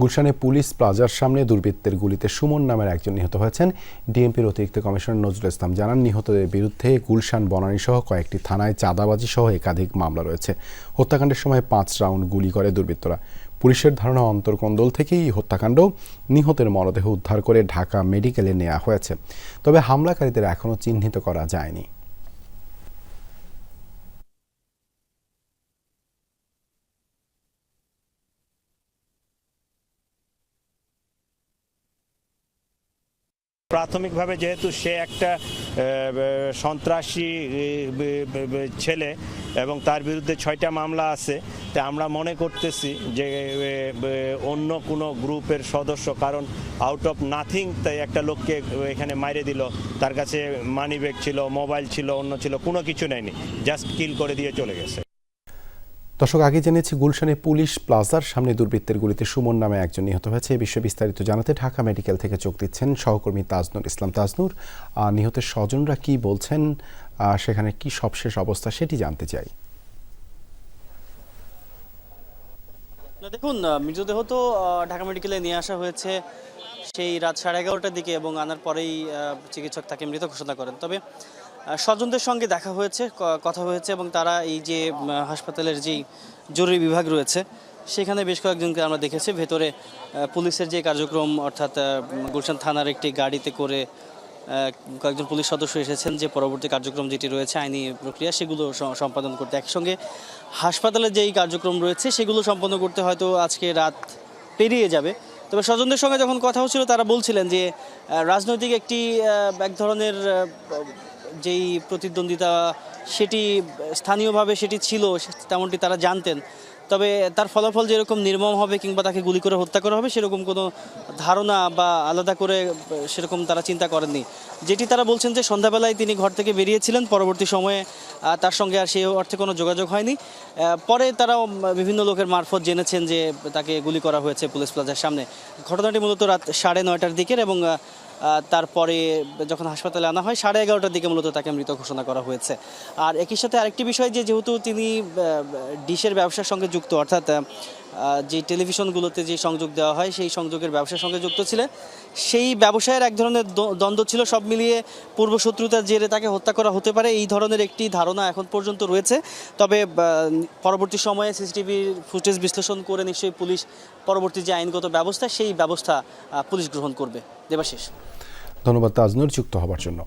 গুলশানে পুলিশ প্লাজার সামনে দুর্বৃত্তের গুলিতে সুমন নামের একজন নিহত হয়েছেন। ডিএমপির অতিরিক্ত কমিশনার নজরুল ইসলাম জানান, নিহতদের বিরুদ্ধে গুলশান, বনানী সহ কয়েকটি থানায় চাঁদাবাজি সহ একাধিক মামলা রয়েছে। হত্যাকাণ্ডের সময় পাঁচ রাউন্ড গুলি করে দুর্বৃত্তরা। পুলিশের ধারণা, অন্তর্কন্দল থেকেই হত্যাকাণ্ড নিহতের মরদেহ উদ্ধার করে ঢাকা মেডিকেলে নেওয়া হয়েছে। তবে হামলাকারীদের এখনও চিহ্নিত করা যায়নি। প্রাথমিকভাবে যেহেতু সে একটা সন্ত্রাসী ছেলে এবং তার বিরুদ্ধে ছয়টা মামলা আছে, তা আমরা মনে করতেছি যে অন্য কোনো গ্রুপের সদস্য, কারণ আউট অফ নাথিং তাই একটা লোককে এখানে মাইরে দিল, তার কাছে মানি ব্যাগ ছিল মোবাইল ছিল, অন্য ছিল, কোনো কিছু নেয়নি জাস্ট কিল করে দিয়ে চলে গেছে। দর্শক, আগে জেনেছি গুলশানে পুলিশ প্লাজার সামনে দুর্বৃত্তের গুলিতে সুমন নামে একজন নিহত হয়েছে। এ বিষয়ে বিস্তারিত জানাতে ঢাকা মেডিকেল থেকে যোগ দিচ্ছেন সহকর্মী তাজনুর ইসলাম। তাজনুর নিহতের স্বজনরা কি বলছেন? সেখানে কি সবশেষ অবস্থা সেটি জানতে চাই। না, দেখুন মৃতদেহ তো ঢাকা মেডিকেলে নিয়ে আসা হয়েছে। সেই রাত সাড়ে এগারোটার দিকে এবং আনার পরেই চিকিৎসক তাকে মৃত ঘোষণা করেন। তবে স্বজনদের সঙ্গে দেখা হয়েছে কথা হয়েছে এবং তারা এই যে হাসপাতালের যেই জরুরি বিভাগ রয়েছে, সেখানে বেশ কয়েকজনকে আমরা দেখেছি। ভেতরে পুলিশের যে কার্যক্রম, অর্থাৎ গুলশান থানার একটি গাড়িতে করে কয়েকজন পুলিশ সদস্য এসেছেন যে পরবর্তী কার্যক্রম যেটি রয়েছে, আইনি প্রক্রিয়া, সেগুলো সম্পাদন করতে একসঙ্গে। হাসপাতালের যেই কার্যক্রম রয়েছে, সেগুলো সম্পন্ন করতে হয়তো আজকে রাত পেরিয়ে যাবে। তবে স্বজনদের সঙ্গে যখন কথা হচ্ছিল, তারা বলছিলেন যে রাজনৈতিক একটি এক ধরনের যেই প্রতিদ্বন্দ্বিতা, সেটি স্থানীয়ভাবে সেটি ছিল তেমনটি তারা জানতেন। তবে তার ফলাফল যেরকম নির্মম হবে কিংবা তাকে গুলি করে হত্যা করা হবে সেরকম কোনো ধারণা বা আলাদা করে সেরকম তারা চিন্তা করেননি। যেটি তারা বলছেন যে সন্ধ্যাবেলায় তিনি ঘর থেকে বেরিয়েছিলেন পরবর্তী সময়ে তার সঙ্গে আর সেই অর্থে কোনো যোগাযোগ হয়নি। পরে তারা উম, বিভিন্ন লোকের মারফত জেনেছেন যে তাকে গুলি করা হয়েছে পুলিশ প্লাজার সামনে। ঘটনাটি মূলত রাত সাড়ে নয়টার দিকের এবং তারপরে যখন হাসপাতালে আনা হয়, সাড়ে এগারোটার দিকে মূলত তাকে মৃত ঘোষণা করা হয়েছে। আর একই সাথে আরেকটি বিষয় যে, যেহেতু তিনি ডিশের ব্যবসার সঙ্গে যুক্ত, অর্থাৎ যে টেলিভিশনগুলোতে যে সংযোগ দেওয়া হয়, সেই সংযোগের ব্যবসার সঙ্গে যুক্ত ছিলেন। সেই ব্যবসায়ের এক ধরনের দ্বন্দ্ব ছিল, সব মিলিয়ে পূর্বশত্রুতার জেরে তাকে হত্যা করা হতে পারে, এই ধরনের একটি ধারণা এখন পর্যন্ত রয়েছে। তবে পরবর্তী সময়ে সিসিটিভির ফুটেজ বিশ্লেষণ করে নিশ্চয়ই পুলিশ পরবর্তী যে আইনগত ব্যবস্থা, সেই ব্যবস্থা পুলিশ গ্রহণ করবে। দেবাশিস। ধন্যবাদ, তাজনুর, যুক্ত হবার জন্য।